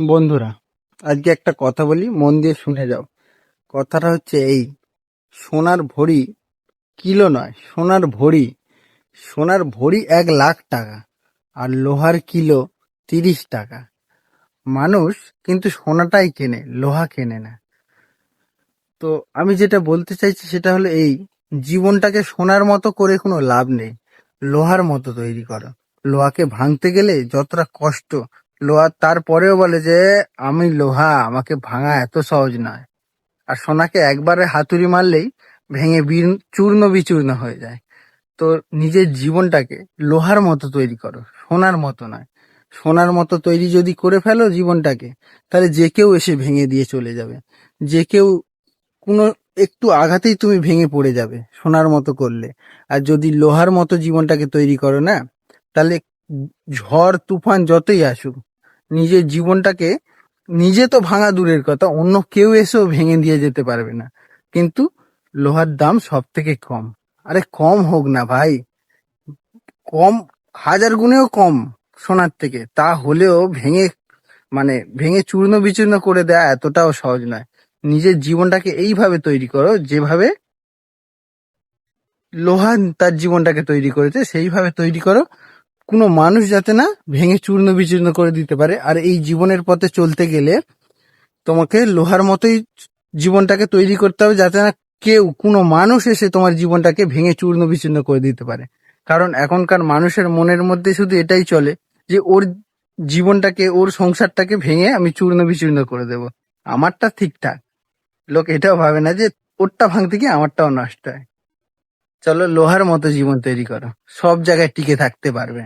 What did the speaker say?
বন্ধুরা, আজকে একটা কথা বলি, মন দিয়ে শুনে যাও। কথাটা হচ্ছে এই, সোনার ভরি কিলো নয়, সোনার ভরি সোনার ভরি এক লাখ টাকা আর লোহার কিলো তিরিশ টাকা। মানুষ কিন্তু সোনাটাই কেনে, লোহা কেনে না। তো আমি যেটা বলতে চাইছি সেটা হলো এই, জীবনটাকে সোনার মতো করে কোনো লাভ নেই, লোহার মতো তৈরি করো। লোহাকে ভাঙতে গেলে যতটা কষ্ট লোহা, তারপরেও বলে যে, আমি লোহা, আমাকে ভাঙা এত সহজ নয়। আর সোনাকে একবারে হাতুড়ি মারলেই ভেঙে চূর্ণ বিচূর্ণ হয়ে যায়। তো নিজের জীবনটাকে লোহার মতো তৈরি করো, সোনার মতো নয়। সোনার মতো তৈরি যদি করে ফেলো জীবনটাকে, তাহলে যে কেউ এসে ভেঙে দিয়ে চলে যাবে। যে কেউ কোনো একটু আঘাতেই তুমি ভেঙে পড়ে যাবে সোনার মতো করলে। আর যদি লোহার মতো জীবনটাকে তৈরি করো না, তাহলে ঝড়, তুফান যতই আসুক নিজের জীবনটাকে নিজে তো ভাঙা দূরের কথা, অন্য কেউ এসেও ভেঙে দিয়ে যেতে পারবে না। কিন্তু লোহার দাম সব থেকে কম। আরে কম হোক না ভাই। কম, হাজার গুণেও কম সোনার থেকে। তা হলেও ভেঙে মানে ভেঙে চূর্ণ বিচূর্ণ করে দেয়া এতটাও সহজ নয়। নিজের জীবনটাকে এইভাবে তৈরি করো, যেভাবে লোহা তার জীবনটাকে তৈরি করেছে, সেইভাবে তৈরি করো। কোনো মানুষ যাতে না ভেঙে চূর্ণ বিচূর্ণ করে দিতে পারে, আর এই জীবনের পথে চলতে গেলে তোমাকে লোহার মতোই জীবনটাকে তৈরি করতে হবে, যাতে না কেউ, কোনো মানুষ এসে তোমার জীবনটাকে ভেঙে চূর্ণ বিচূর্ণ করে দিতে পারে। কারণ এখনকার মানুষের মনের মধ্যে শুধু এটাই চলে যে, ওর জীবনটাকে, ওর সংসারটাকে ভেঙে আমি চূর্ণ বিচূর্ণ করে দেব। আমারটা ঠিকঠাক। লোক এটাও ভাবে না যে, ওরটা ভাঙতে গিয়ে আমারটাও নষ্ট হয়। চলো লোহার মতো জীবন তৈরি করো। সব জায়গায় টিকে থাকতে পারবে।